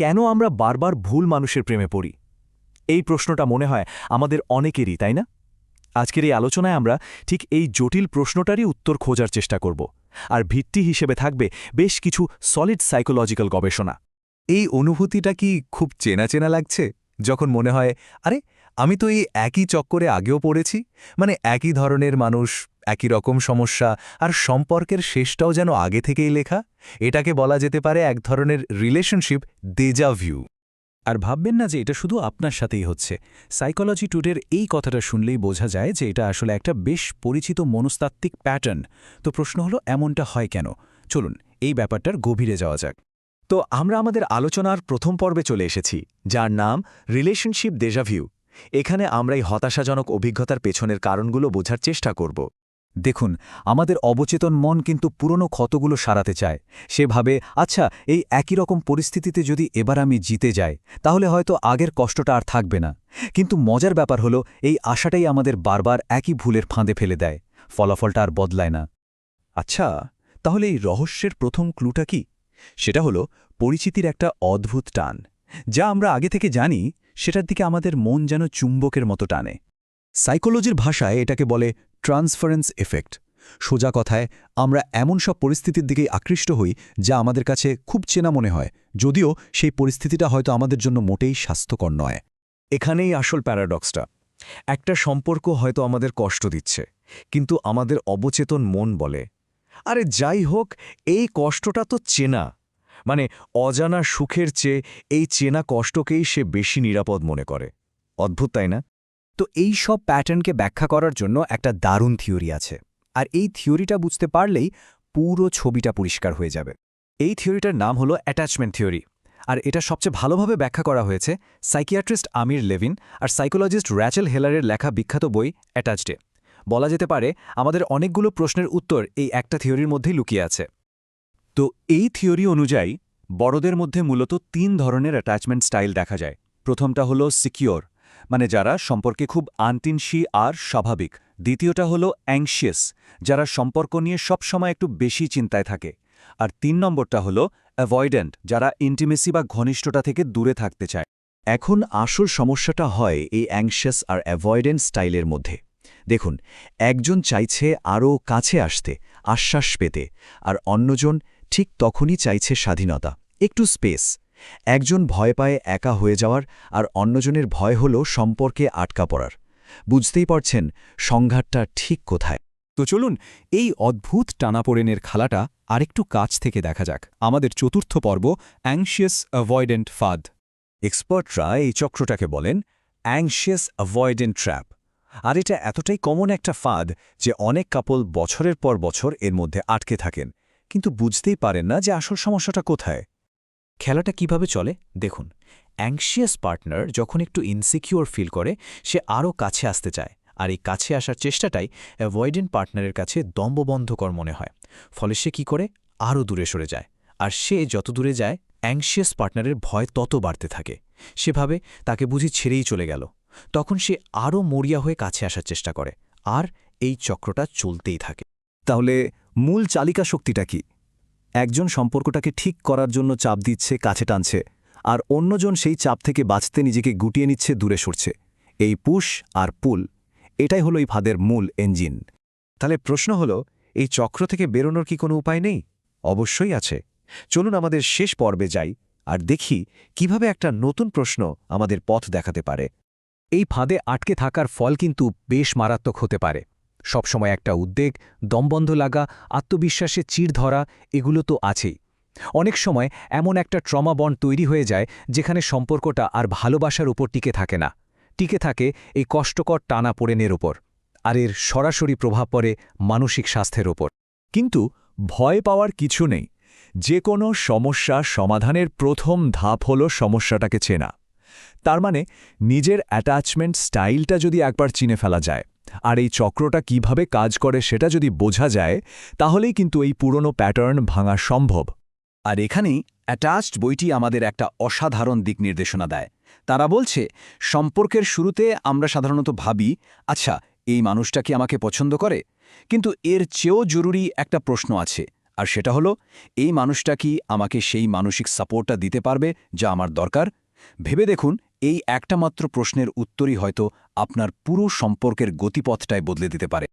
কেন আমরা বারবার ভুল মানুষের প্রেমে পড়ি? এই প্রশ্নটা মনে হয় আমাদের অনেকেরই, তাই না? আজকের এই আলোচনায় আমরা ঠিক এই জটিল প্রশ্নটারই উত্তর খোঁজার চেষ্টা করব আর ভিত্তি হিসেবে থাকবে বেশ কিছু সলিড সাইকোলজিক্যাল গবেষণা। এই অনুভূতিটা কি খুব চেনা চেনা লাগছে? যখন মনে হয়, আরে, আমি তো এই একই চক্করে আগেও পড়েছি? মানে একই ধরনের মানুষ একই রকম সমস্যা, আর সম্পর্কের শেষটাও যেন আগে থেকেই লেখা? এটাকে বলা যেতে পারে এক ধরনের রিলেশনশিপ দেজা ভিউ আর ভাববেন না যে এটা শুধু আপনার সাথেই হচ্ছে। সাইকোলজি টুডের এই কথাটা শুনলেই বোঝা যায় যে এটা আসলে একটা বেশ পরিচিত মনস্তাত্ত্বিক প্যাটার্ন তো প্রশ্ন হলো, এমনটা হয় কেন? চলুন, এই ব্যাপারটার গভীরে যাওয়া যাক। তো আমরা আমাদের আলোচনার প্রথম পর্বে চলে এসেছি, যার নাম রিলেশনশিপ দেজাভিউ এখানে আমরা এই হতাশাজনক অভিজ্ঞতার পেছনের কারণগুলো বোঝার চেষ্টা করব। দেখুন, আমাদের অবচেতন মন কিন্তু পুরনো ক্ষতগুলো সারাতে চায়। সে ভাবে আচ্ছা এই একই রকম পরিস্থিতিতে যদি এবার আমি জিতে যাই, তাহলে হয়তো আগের কষ্টটা আর থাকবে না। কিন্তু মজার ব্যাপার হলো, এই আশাটাই আমাদের বারবার একই ভুলের ফাঁদে ফেলে দেয়। ফলাফলটা আর বদলায় না। আচ্ছা তাহলে এই রহস্যের প্রথম ক্লুটা কি? সেটা হলো পরিচিতির একটা অদ্ভুত টান, যা আমরা আগে থেকে জানি সেটার দিকে আমাদের মন যেন চুম্বকের মতো টানে। সাইকোলজির ভাষায় এটাকে বলে ট্রান্সফারেন্স এফেক্ট। সোজা কথায়, আমরা এমন সব পরিস্থিতির দিকেই আকৃষ্ট হই যা আমাদের কাছে খুব চেনা মনে হয়, যদিও সেই পরিস্থিতিটা হয়তো আমাদের জন্য মোটেই স্বাস্থ্যকর নয়। এখানেই আসল প্যারাডক্সটা। একটা সম্পর্ক হয়তো আমাদের কষ্ট দিচ্ছে, কিন্তু আমাদের অবচেতন মন বলে। আরে যাই হোক, এই কষ্টটা তো চেনা। মানে অজানা সুখের চেয়ে এই চেনা কষ্টকেই সে বেশি নিরাপদ মনে করে। অদ্ভুত, তাই না? তো এই সব প্যাটার্নকে ব্যাখ্যা করার জন্য একটা দারুণ থিওরি আছে। আর এই থিওরিটা বুঝতে পারলেই পুরো ছবিটা পরিষ্কার হয়ে যাবে। এই থিওরিটার নাম হলো অ্যাটাচমেন্ট থিওরি। আর এটা সবচেয়ে ভালোভাবে ব্যাখ্যা করা হয়েছে সাইকিয়াট্রিস্ট আমির লেভিন আর সাইকোলজিস্ট র্যাচেল হেলারের লেখা বিখ্যাত বই অ্যাটাচডে বলা যেতে পারে আমাদের অনেকগুলো প্রশ্নের উত্তর এই একটা থিওরির মধ্যেই লুকিয়ে আছে। তো এই থিওরি অনুযায়ী বড়দের মধ্যে মূলত তিন ধরনের অ্যাটাচমেন্ট স্টাইল দেখা যায়। প্রথমটা হলো সিকিওর মানে যারা সম্পর্কে খুব আনটিনসি আর স্বাভাবিক। দ্বিতীয়টা হলো অ্যাংশিয়াস যারা সম্পর্ক নিয়ে সবসময় একটু বেশি চিন্তায় থাকে। আর তিন নম্বরটা হলো অ্যাভয়েডেন্ট যারা ইন্টিমেসি বা ঘনিষ্ঠতা থেকে দূরে থাকতে চায়। এখন আসল সমস্যাটা হয় এই অ্যাংশিয়াস আর অ্যাভয়েডেন্ট স্টাইলের মধ্যে। দেখুন, একজন চাইছে আরও কাছে আসতে, আশ্বাস পেতে, আর অন্যজন ঠিক তখনই চাইছে স্বাধীনতা। একটু স্পেস একজন ভয় পায় একা হয়ে যাওয়ার আর অন্যজনের ভয় হল সম্পর্কে আটকা পড়ার। বুঝতেই পারছেন সংঘাতটা ঠিক কোথায়। তো চলুন এই অদ্ভুত টানাপোড়েনের খালাটা আরেকটু কাছ থেকে দেখা যাক। আমাদের চতুর্থ পর্ব অ্যাংশিয়াস অ্যাভয়েডেন্ট ফাদ। এক্সপার্টরা এই চক্রটাকে বলেন অ্যাংশিয়াস অ্যাভয়েডেন্ট ট্র্যাপ আর এটা এতটাই কমন একটা ফাঁদ যে অনেক কাপল বছরের পর বছর এর মধ্যে আটকে থাকেন। কিন্তু বুঝতেই পারেন না যে আসল সমস্যাটা কোথায়। খেলাটা কীভাবে চলে? দেখুন অ্যাংশিয়াস পার্টনার যখন একটু ইনসিকিউর ফিল করে, সে আরও কাছে আসতে চায়। আর এই কাছে আসার চেষ্টাটাই অ্যাভয়েডেন্ট পার্টনারের কাছে দম্ববন্ধকর মনে হয়। ফলে সে কি করে? আরও দূরে সরে যায়। আর সে যত দূরে যায় অ্যাংশিয়াস পার্টনারের ভয় তত বাড়তে থাকে। সেভাবে তাকে বুঝি ছেড়েই চলে গেল। তখন সে আরও মরিয়া হয়ে কাছে আসার চেষ্টা করে। আর এই চক্রটা চলতেই থাকে। তাহলে মূল চালিকা শক্তিটা কি? একজন সম্পর্কটাকে ঠিক করার জন্য চাপ দিচ্ছে, কাছে টানছে, আর অন্যজন সেই চাপ থেকে বাঁচতে নিজেকে গুটিয়ে নিচ্ছে, দূরে সরছে। এই পুশ আর পুল, এটাই হলো এই ফাঁদের মূল ইঞ্জিন তাহলে প্রশ্ন হলো, এই চক্র থেকে বেরোনোর কি কোনো উপায় নেই? অবশ্যই আছে। চলুন আমাদের শেষ পর্বে যাই আর দেখি কীভাবে একটা নতুন প্রশ্ন আমাদের পথ দেখাতে পারে। এই ফাঁদে আটকে থাকার ফল কিন্তু বেশ মারাত্মক হতে পারে। সবসময় একটা উদ্বেগ, দমবন্ধ লাগা, আত্মবিশ্বাসে চিড় ধরা, এগুলো তো আছেই। অনেক সময় এমন একটা ট্রমা বন্ড তৈরি হয়ে যায় যেখানে সম্পর্কটা আর ভালোবাসার উপর টিকে থাকে না। টিকে থাকে এই কষ্টকর টানা পোড়েনের ওপর আর এর সরাসরি প্রভাব পড়ে মানসিক স্বাস্থ্যের ওপর কিন্তু ভয় পাওয়ার কিছু নেই। যে কোনো সমস্যা সমাধানের প্রথম ধাপ হল সমস্যাটাকে চেনা। তার মানে নিজের অ্যাটাচমেন্ট স্টাইলটা যদি একবার চিনে ফেলা যায় আর এই চক্রটা কীভাবে কাজ করে সেটা যদি বোঝা যায়, তাহলেই কিন্তু এই পুরনো প্যাটার্ন ভাঙা সম্ভব। আর এখানেই অ্যাটাচড বইটি আমাদের একটা অসাধারণ দিক নির্দেশনা দেয়। তারা বলছে, সম্পর্কের শুরুতে আমরা সাধারণত ভাবি আচ্ছা এই মানুষটা কি আমাকে পছন্দ করে? কিন্তু এর চেয়েও জরুরি একটা প্রশ্ন আছে, আর সেটা হলো, এই মানুষটা কি আমাকে সেই মানসিক সাপোর্টটা দিতে পারবে যা আমার দরকার? ভেবে দেখুন এই একটা মাত্র প্রশ্নের উত্তরই হয়তো আপনার পুরো সম্পর্কের গতিপথটাই বদলে দিতে পারে।